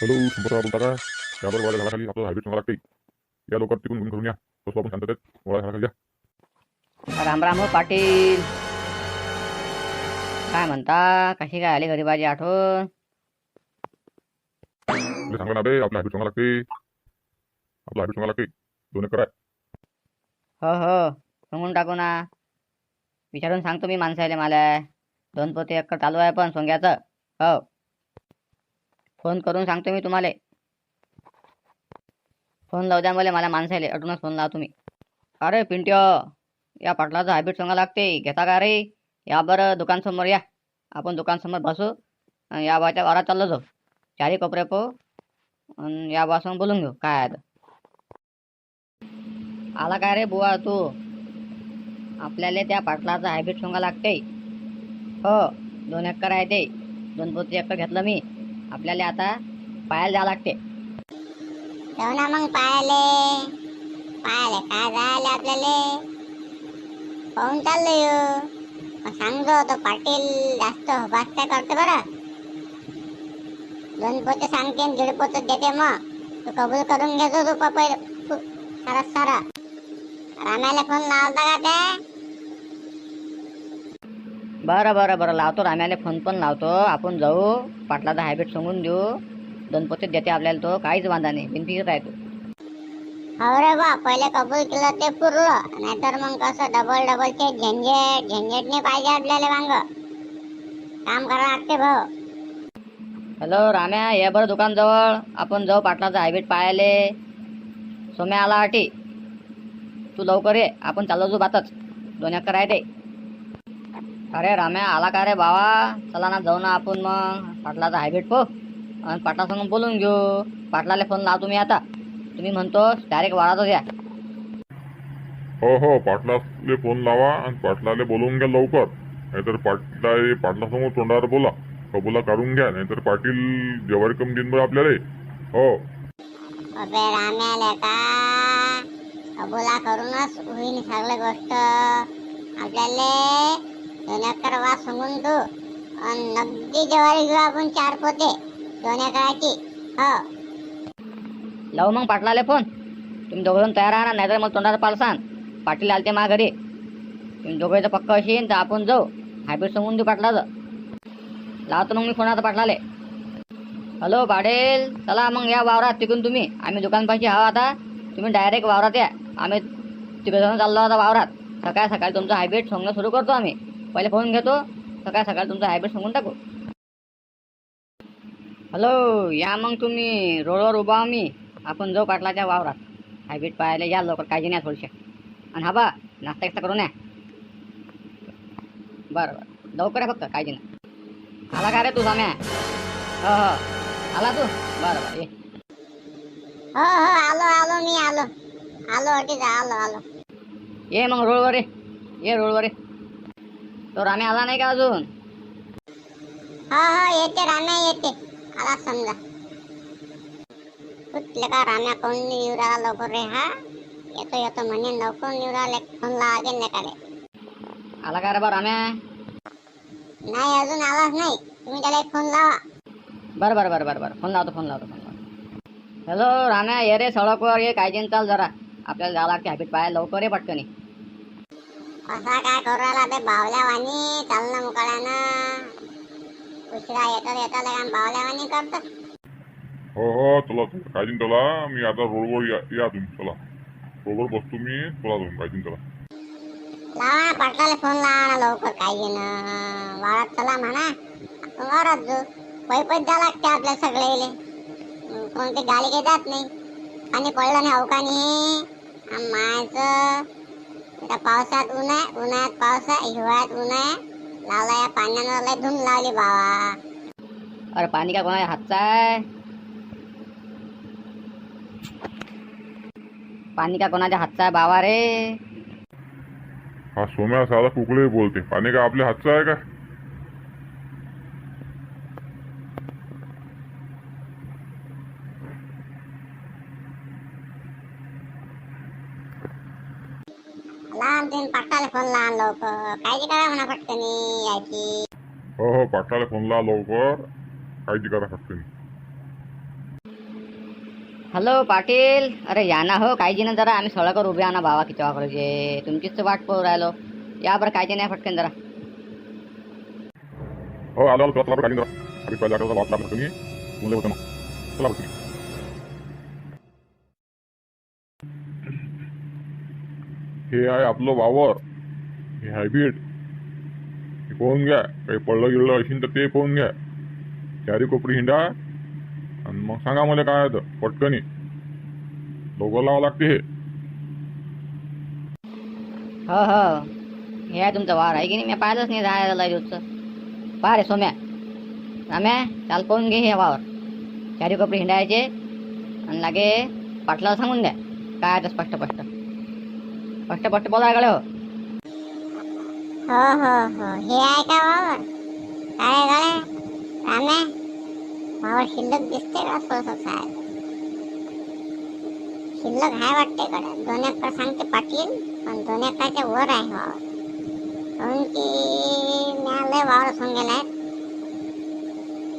Hello शंभरराव बोलता का यावर गोळा झाला खाली आपलं हायब्रिड सांगा लागते या लवकर तिकडून घेऊन करून या बसलो आपण शांततेत गोळा झाला खाली या राम राम हो पाटील. काय म्हणता? कशी काय आली गरीबाची आठवण? तुला सांगा ना बे आपलं हायब्रिड सांगा लागते आपलं हायब्रिड सांगा लागते दोन आहे. हो हो. सांगून टाकू ना. विचारून सांगतो मी माणसाले मला दोन पोते एकर चालू आहे पण सोंग्याचं. हो. फोन करून सांगतो मी तुम्हाला. फोन लावू द्या मला मला माणसाले अटूनच फोन लावा तुम्ही. अरे पिंट्य या पाटलाचं हॅबिट सांगा लागते घेता का रे? या बरं दुकानसमोर या. आपण दुकानसमोर बसू या बाच्या वारा चाललो जाऊ. चारी कोपरे पो या बासून बोलून घेऊ काय आहे आला काय रे बुवा तू? आपल्याला त्या पाटलाचं हायब्रिड सोंगा लागते. हो दोन एकर आहे ते. दोन पोती एकर घेतलं मी. आपल्याला आता पायाला जावं लागते. जाऊ ना मग पायाले पायाले काय जायले आपल्याला? पाहून चाललोय मग सांगतो तो पाटील जास्त बात करतो करते बरं. दोन पोते सांगते आणि दीड पोते देते मग. तू कबूल करून घेतो तू पपई सारा सारा. रामाला फोन लावता का ते? बरं बरं बरं. लावतो राम्याला फोन पण लावतो. आपण जाऊ. पाटलाचा हायब्रिड सांगून देऊ. दोन पोते देते आपल्याला तो. काहीच वांधा नाही. भिंतीच आहे तो. हो रे बा पहिले कबूल केलं ते पुरलं नाहीतर मग कसं डबल डबलचे झंझट झंझट नाही पाहिजे आपल्याला वांग. काम करा लागते भाऊ. हॅलो राम्या ये बरं दुकान जवळ आपण जाऊ पाटलाचा हायब्रिड पायाले सोम्या आला अटी तू लवकर ये. आपण चाललो जाऊ बातच. दोन एकर आहे ते. अरे राम्या आला का रे बाबा? चला ना जाऊ ना आपण मग. पाटलाचा हायब्रिड पो. आणि पाटलासंग बोलून घेऊ. पाटलाला फोन लावा तुम्ही आता. तुम्ही म्हणतो डायरेक्ट वाढातच या हो हो पाटलाले फोन लावा आणि पाटलाले बोलवून घ्या लवकर. नाहीतर पाटला पाटलासमोर तोंडावर बोला. कबुला काढून घ्या. नाहीतर पाटील जेवारी कम बरं आपल्याला हो. अबे राम्याले का कबुला करूनच होईन सगळी गोष्ट. आपल्याला दोन एकर वास सांगून तू नगदी ज्वारी घेऊ आपण चार पोते. दोन हो. लावू मग पाटलाले फोन. तुम्ही दोघं तयार राहा नाहीतर मग तोंडाचा पालसान पाटील आलते मा घरी. तुम्ही दोघं तर पक्क असेल तर आपण जाऊ. हायब्रिड सांगून देऊ पाटलाचं. लावतो मग मी फोनाचं पाटलाले. हॅलो पाटील. चला मग या वावरात तिकून तुम्ही. आम्ही दुकानपाशी हवा आता. तुम्ही डायरेक्ट वावरात या. आम्ही तिकडे जाऊन चाललो आता वावरात. सकाळ सकाळी तुमचं हायब्रिड सांगणं सुरू करतो आम्ही. पहिले फोन घेतो. सकाळ सकाळी तुमचं हायब्रिड सांगून टाकू. हॅलो या मग तुम्ही रोडवर उभा आहो मी. आपण जाऊ पाटलाच्या वावरात. हायब्रिड पाहायला या लवकर. काळजी नाही थोडीशी. आणि हा बा नाश्ता एक्स्ट्रा करून या. बरं बरं. लवकर आहे फक्त. काळजी नाही आला का रे तू साम्या? हो हो. आला तू? बरं बरं. ये. हो हो. आलो आलो मी आलो. आलो अटीच आलो आलो. ये मग रोडवर ये. ये रोडवर ये. तो राम्या आला नाही का अजून? हो हो येते राम्या येते. आला समजा. कुठले का राम्या कोण राहिला लवकर रे हा? येतो येतो म्हणे लवकर राहिले फोन लावा नाही का रे? आला का रे बा राम्या नाही अजून आलाच नाही. तुम्ही त्याला एक फोन लावा. बरं बरं बरं बरं बरं. फोन लावतो फोन लावतो फोन लावतो. हॅलो राम्या ये रे सडकवर ये काळजीने चाल जरा. आपल्याला जावं लागते हायब्रिड पाहायला. लवकर ये पटकनी. असा काय करू राहिला ते बावल्यावानी चालणं मुकाळ्यानं. उशिरा येतात येतात लगा बावल्यावानी करतात हो हो चला चला. काळजी चला? मी आता रोडवर या या तुम्ही चला. रोडवर बसतो मी चला तुम्ही काळजी चला? लावा पाटलाला फोन लावा ना लवकर काही ना वावरात चला म्हणा. वावरात जाऊ. पै पै द्या लागते आपल्या सगळे कोणती गाडी काही जात नाही. आणि पडलं नाही अवकानी. मायचं आता पावसात ऊन आहे उन्हाळ्यात आहे हिवाळ्यात ऊन आहे लावला या पाण्यानं लय धूम लावली बाबा अरे पाणी का कोणाच्या हातचा आहे पाणी का कोणाच्या हातचा आहे बाबा रे हा सोम्या साधा कुकडे बोलते पाणी का आपल्या हातचं आहे का तुम्ही पाटाला फोन लहान लवकर. काळजी करा म्हणा पटकनी यायची? हो हो पाटलाला फोन लावा लवकर. काळजी करा फक्त हॅलो पाटील. अरे या ना हो काळजी ना जरा. आम्ही सळकर उभे ना बाबा किती वाकडायचे तुमचीच तर वाट पाहू राहिलो. या बरं काळजी नाही फटकन जरा. हो आलो आलो चला चला गाडी जरा. पहिल्या लागला तुम्ही. मुले होतं मग चला बरं हे आहे आपलं वावर. हे हायब्रीड हे पाहून घ्या. काही पडलं गिळलं असेल तर ते पाहून घ्या. चारी कोपरी हिंडा. आणि मग सांगा मला काय तर पटकनी लोगो लावा लागते हे. हो हो. हे आहे तुमचं वार आहे की नाही? मी पाहिलंच नाही राहायला दिवसचं पहा रे सोम्या. राम्या चाल पाहून घे हे वावर. चारी कोपरी हिंडायचे. आणि लागे पाटलाला सांगून द्या. काय तर स्पष्ट स्पष्ट. फस्ट फस्ट बोला गळे हो. हो हो हो. हे आहे का वावर काळे गाळे राम्या वावर शिल्लक दिसते का थोडस साहेब? शिल्लक आहे वाटते कडे दोन एकर सांगते पाटील पण दोन एकरच्या वर आहे वावर काहून की मिळालंय वावर सांगेल आहेत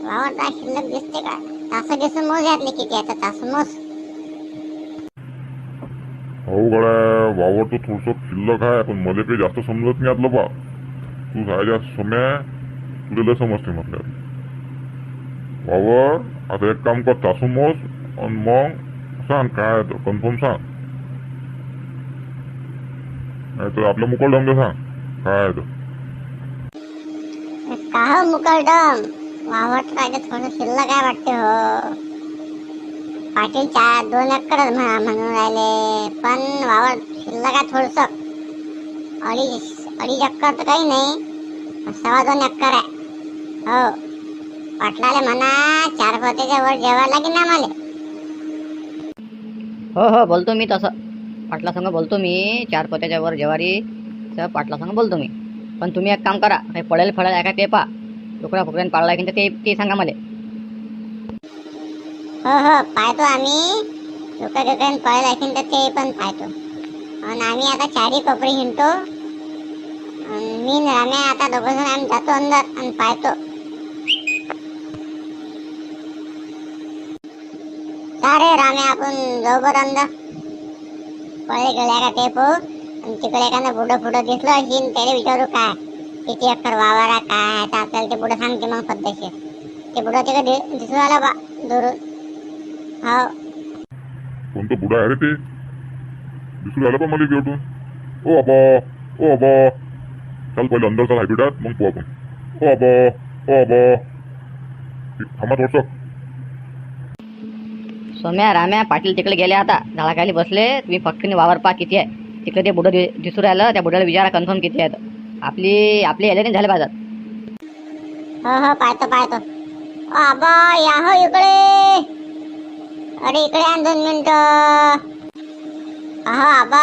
वावर का शिल्लक दिसते का? तास दिसून मोज घातले किती आता? तास मोज. हो गड्या वावर तर थोडस शिल्लक आहे पण मला काही जास्त समजत नाही आतलं बा. तू सायच्या सम्या तुला समजते म्हटल्या वावर आता एक काम कर तासू मोज आणि मग सांग काय कन्फर्म सांग. नाही तर आपल्या मुकल ढंग सांग. काय आहे तर का हो वावर तर थोडं शिल्लक आहे वाटते. हो पाटील चार दोन एकर म्हणा म्हणून राहिले. पण वावर शिल्लक आहे थोडस. अडीच अडीच एकर तर काही नाही सव्वा दोन एकर आहे. हो. पाटलाले म्हणा चार पोत्याच्या वर जेवायला लागेल ना मला हो हो बोलतो मी तसं. पाटला बोलतो मी चार पोत्याच्या वर जेवारी तर पाटला बोलतो मी. पण तुम्ही एक काम करा काही पडेल फडेल आहे का ते पा तुकडा फुकड्याने पाळला की ते ते सांगा मला हो हो पाहतो आम्ही. डोक्या डोक्याने पळेल ऐकून तर ते पण पाहतो. आणि आम्ही आता चारी कपडे हिंडतो. आणि मी न राम्या आता दोघं जण आम्ही जातो अंदर आणि पाहतो. सारे राम्या आपण जाऊ बरं अंदर. पळे गेल्या का ते आणि तिकडे एखादं बुडं फुडं दिसलं असेल त्याला विचारू काय? किती अक्कर वावर काय? आता आपल्याला ते बुडं सांगते मग पद्धतशीर. ते बुडं तिकडे दिसू आलं बा दुरून. हो कोणतं बुडा आहे रे ते? दिसून राहिलं पण मला भेटून ओ आबा ओ आबा. चल पहिले अंदर चाल हायब्रिडात मग पाहू आपण. ओ आबा ओ हे थांबा थोडसं. सोम्या राम्या पाटील तिकडे गेले आता. झाडाखाली बसले. तुम्ही फक्त वावर पा किती आहे. तिकडे ते बुडं दि- दिसू राहिलं. त्या बुडाला विचारा कन्फर्म किती आहेत. आपली आपली यायला नाही झाले बाजार हो हो पाहतो पाहतो. ओ आबा या हो इकडे. अरे इकडे आण दोन मिनिट. अहो आबा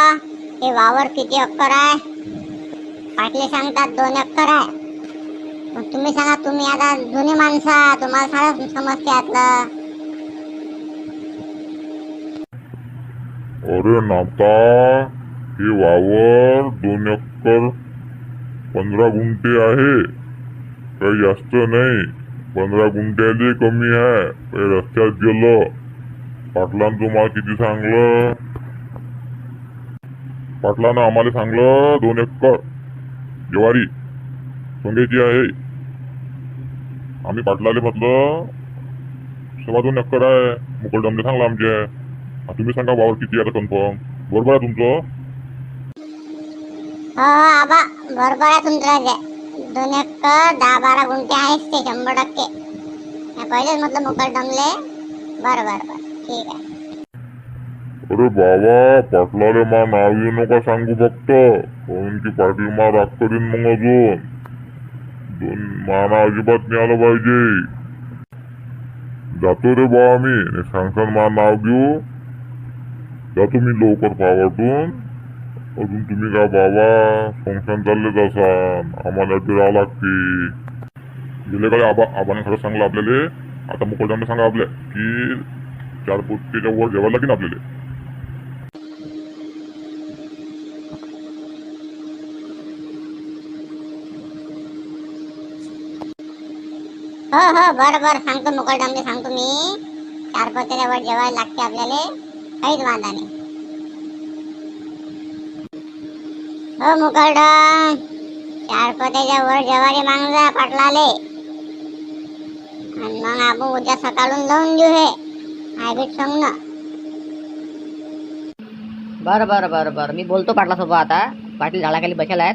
हे वावर किती अक्कर आहे? पाटले सांगतात दोन अक्कर आहे. मग तुम्ही सांगा तुम्ही आता जुनी माणसा तुम्हाला सारं समजते आतलं. अरे नाता हे वावर दोन एकर पंधरा गुंठे आहे. काही जास्त नाही. पंधरा गुंठ्याले कमी आहे. काही रस्त्यात गेलं. पाटलानं तुम्हाला किती सांगलं पाटलानं आम्हाला सांगलं दोन एकर ज्वारी सोंग्याची आहे. आम्ही पाटलाले म्हटलं सव्वा दोन एकर आहे मुकुलडमने सांगलं आमचे तुम्ही सांगा वावर किती आहे आता कन्फर्म बरोबर आहे तुमचं? हो आबा बरोबर आहे तुमचं दोन एकर दहा बारा गुंठे आहेच ते शंभर टक्के. पहिलेच म्हटलं मुकट दमले बरं बरं बरं. ठीक आहे अरे बाबा पाटलाले मा नाव येऊ नका सांगू फक्त. म्हणून की पाटील मा राग करीन मग अजून. दोन माना अजिबात नाही आलं पाहिजे. जातो रे बा मी सांगसान मा नाव घेऊ. जातो मी लवकर पावाटून. अजून तुम्ही का बाबा फंक्शन चालले जासान आम्हाला राहावं लागते. गेले काय आबा आबाने खरं सांगलं आपल्याला. आता मुकलजामने सांगा आपल्या की चार पोटीच्या वर जेवायला लागेल आपल्याला. हो हो बर बर सांगतो मुकट डांबे सांगतो मी. चार पोत्याच्या वर जेवायला लागते आपल्याला. काहीच वांधा नाही. हो मुकरडम चार पोत्याच्या वर जेवारी मागजा पाटलाले. आणि मग आपण उद्या सकाळून लावून देऊ हे. हायब्रिड बरं बरं बरं बरं. मी बोलतो पाटलासोबत आता. पाटील झाडाखाली बसेल आहेत.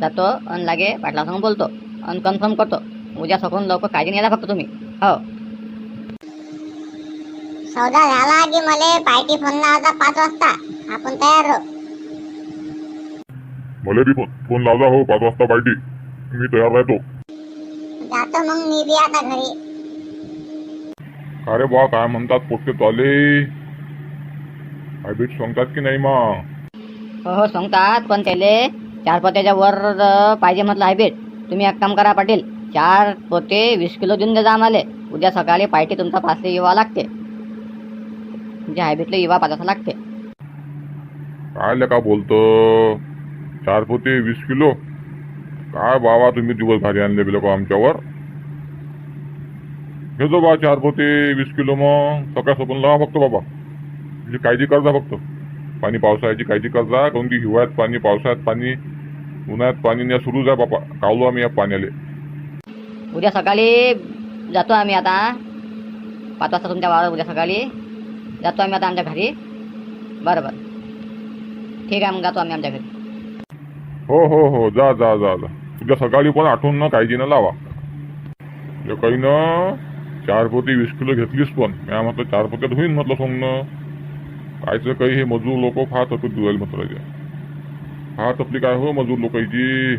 जातो आणि लागे पाटलासमोर बोलतो. आणि कन्फर्म करतो. उद्या सकाळून लवकर काळजी नाही फक्त तुम्ही. हो. सौदा झाला की मले. पार्टी फोन लावायचा पाच वाजता. आपण तयार राहू. मला बी फोन फोन लावला हो पाच वाजता पार्टी. मी तयार राहतो. जातो मग मी बी आता घरी. अरे बा काय म्हणतात पोटके चाले हायब्रिड सांगतात की नाही मग हो हो सांगतात पण त्याले चार पोत्याच्या वर अं, पाहिजे म्हटलं आहे भेट तुम्ही एक काम करा पाटील चार पोते वीस किलो देऊन द्या आम्हाला. उद्या सकाळी पार्टी तुमचा पाचले येवा लागते. म्हणजे हायब्रिडला येवा पाच वाजता लागते. काय का बोलतो? चार पोते वीस किलो? काय बाबा तुम्ही दिवस भारी आणले बिलो का आमच्यावर? घेतो बा चार पोते वीस किलो मग. सकाळ सकाळ लावा फक्त बाबा. म्हणजे काळजी करजा फक्त. पाणी पावसाळ्याची काळजी करजा. काऊन की हिवाळ्यात पाणी पावसाळ्यात पाणी उन्हाळ्यात पाणी नाही सुरूच आहे बापा कावलो आम्ही या पाण्याले. उद्या सकाळी जातो आम्ही आता. पाच वाजता तुमच्या वावर उद्या सकाळी. जातो आम्ही आता आमच्या घरी. बरं बरं ठीक आहे मग जातो आम्ही आमच्या घरी. हो हो हो. जा जा जा जा. उद्या सकाळी पण आठवून न काळजीनं लावा. जे काही न चार पोती वीस किलो घेतलीस पण. म्या म्हटलं चार पोत्यात होईन म्हटलं सोंगणं कायचं काही हे मजूर लोक फार तकलीफ दुवायला म्हटलं फार तपली काय हो मजूर लोकांची